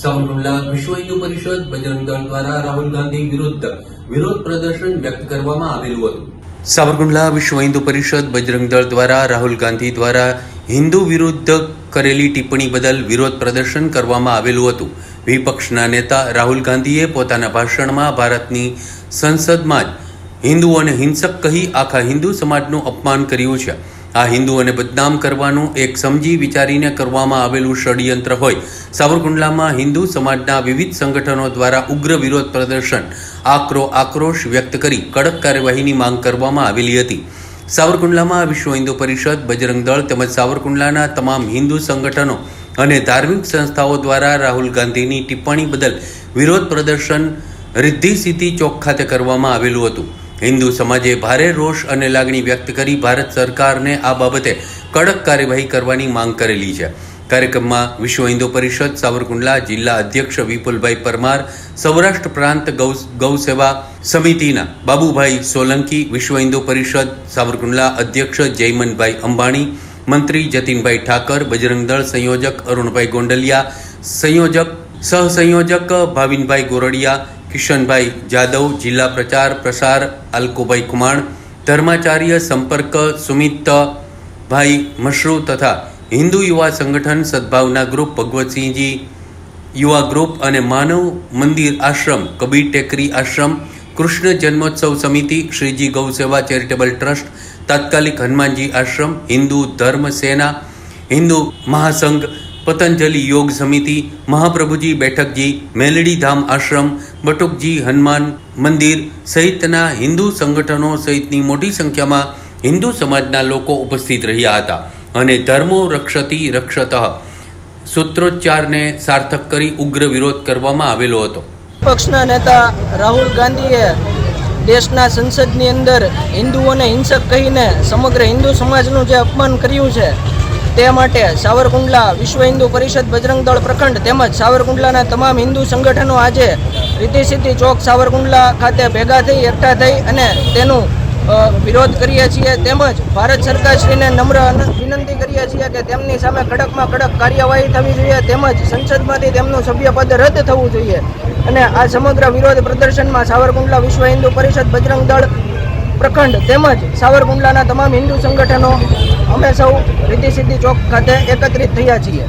સાવરકુંડલા વિશ્વ હિન્દુ પરિષદ બજરંગ દળ દ્વારા રાહુલ ગાંધી વિરુદ્ધ વિરોધ પ્રદર્શન વ્યક્ત કરવામાં આવેલું હતું. સાવરકુંડલા વિશ્વ હિન્દુ પરિષદ બજરંગ દળ દ્વારા રાહુલ ગાંધી દ્વારા હિન્દુ વિરુદ્ધ કરેલી ટિપ્પણી બદલ વિરોધ પ્રદર્શન કરવામાં આવેલું હતું. વિપક્ષના નેતા રાહુલ ગાંધીએ પોતાના ભાષણમાં ભારતની સંસદમાં જ હિન્દુઓને હિંસક કહી આખા હિન્દુ સમાજનું અપમાન કર્યું છે. આ હિન્દુઓને બદનામ કરવાનું એક સમજી વિચારીને કરવામાં આવેલું ષડયંત્ર હોય. સાવરકુંડલામાં હિન્દુ સમાજના વિવિધ સંગઠનો દ્વારા ઉગ્ર વિરોધ પ્રદર્શન, આક્રો આક્રોશ વ્યક્ત કરી કડક કાર્યવાહીની માંગ કરવામાં આવેલી હતી. સાવરકુંડલામાં વિશ્વ હિન્દુ પરિષદ, બજરંગ દળ તેમજ સાવરકુંડલાના તમામ હિન્દુ સંગઠનો અને ધાર્મિક સંસ્થાઓ દ્વારા રાહુલ ગાંધીની ટિપ્પણી બદલ વિરોધ પ્રદર્શન રિદ્ધિ સિદ્ધિ ચોક ખાતે કરવામાં આવેલું હતું. હિન્દુ સમાજે ભારે રોષ અને લાગણી વ્યક્ત કરી ભારત સરકારને આ બાબતે કડક કાર્યવાહી કરવાની માંગ કરેલી છે. કાર્યક્રમમાં વિશ્વ હિન્દુ પરિષદ, સાવરકુંડલા જિલ્લા અધ્યક્ષ વિપુલભાઈ પરમાર, સૌરાષ્ટ્ર પ્રાંત ગૌ ગૌસેવા સમિતિના બાબુભાઈ સોલંકી, વિશ્વ હિન્દુ પરિષદ, સાવરકુંડલા અધ્યક્ષ જયમનભાઈ અંબાણી, મંત્રી જતીનભાઈ ઠાકર, બજરંગદળ સંયોજક અરુણભાઈ ગોંડલિયા, સંયોજક સહસંયોજક ભાવિનભાઈ ગોરડિયા, કિશનભાઈ જાદવ, જિલ્લા પ્રચાર પ્રસાર, અલ્કોભાઈ કુમાણ ધર્માચાર્ય સંપર્ક સુમિતભાઈ મશરૂ તથા હિન્દુ યુવા સંગઠન સદભાવના ગ્રુપ ભગવતસિંહજી, યુવા ગ્રુપ અને માનવ મંદિર આશ્રમ, કબીર ટેકરી આશ્રમ, કૃષ્ણ જન્મોત્સવ સમિતિ, શ્રીજી ગૌસેવા ચેરિટેબલ ટ્રસ્ટ, તાત્કાલિક હનુમાનજી આશ્રમ, હિન્દુ ધર્મ સેના, હિન્દુ મહાસંઘ પતંજલિ યોગ સમિતિ, મહાપ્રભુજી બેઠકજી, મેલડી ધામ આશ્રમ, બટુકજી હનુમાન મંદિર સહિતના હિન્દુ સંગઠનો સહિતની મોટી સંખ્યામાં હિન્દુ સમાજના લોકો ઉપસ્થિત રહ્યા હતા અને ધર્મો રક્ષતી રક્ષત સૂત્રોચ્ચારને સાર્થક કરી ઉગ્ર વિરોધ કરવામાં આવેલો હતો. પક્ષના નેતા રાહુલ ગાંધીએ દેશના સંસદની અંદર હિન્દુઓને હિંસક કહીને સમગ્ર હિન્દુ સમાજનું જે અપમાન કર્યું છે તે માટે સાવરકુંડલા વિશ્વ હિન્દુ પરિષદ બજરંગ દળ પ્રખંડ તેમજ સાવરકુંડલાના તમામ હિન્દુ સંગઠનો આજે રીતિસિદ્ધિ ચોક સાવરકુંડલા ખાતે ભેગા થઈ, એકઠા થઈ અને તેનું વિરોધ કરીએ છીએ. તેમજ ભારત સરકારશ્રીને નમ્ર વિનંતી કરીએ છીએ કે તેમની સામે કડકમાં કડક કાર્યવાહી થવી જોઈએ તેમજ સંસદમાંથી તેમનું સભ્યપદ રદ થવું જોઈએ. અને આ સમગ્ર વિરોધ પ્રદર્શનમાં સાવરકુંડલા વિશ્વ હિન્દુ પરિષદ બજરંગ દળ પ્રખંડ તેમજ સાવરકુંડલાના તમામ હિન્દુ સંગઠનો અમે સૌ રીતિ સિદ્ધિ ચોક ખાતે એકત્રિત થયા છીએ.